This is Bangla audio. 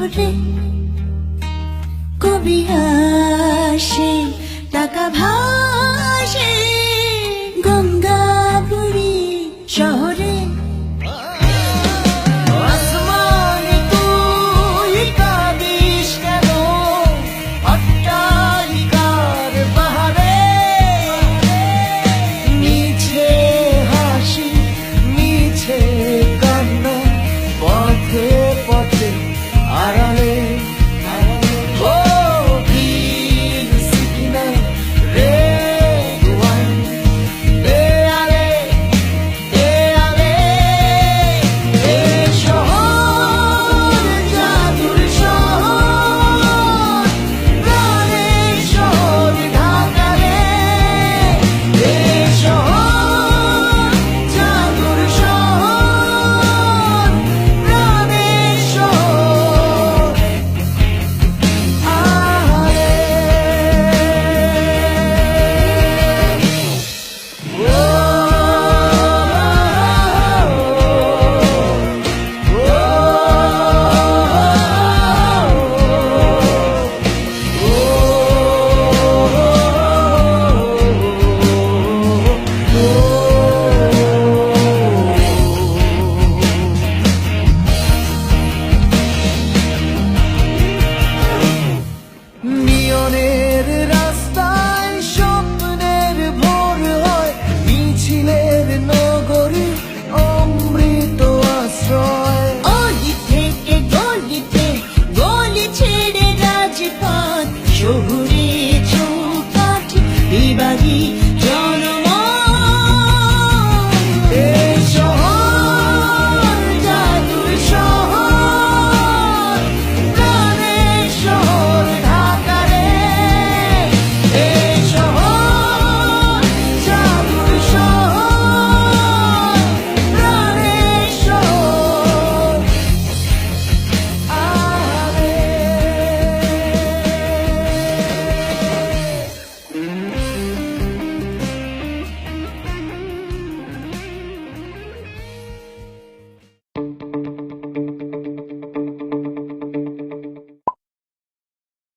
শহরে কবি আসে টাকা ভাসে। নিয়নের রাস্তায় স্বপ্নের ভোর হয়। মিছিলের নগরী অমৃত আশ্রয়। অলি থেকে গলিতে, গলি ছেড়ে রাজপথ। শহুরে চৌকাঠ বিবাহী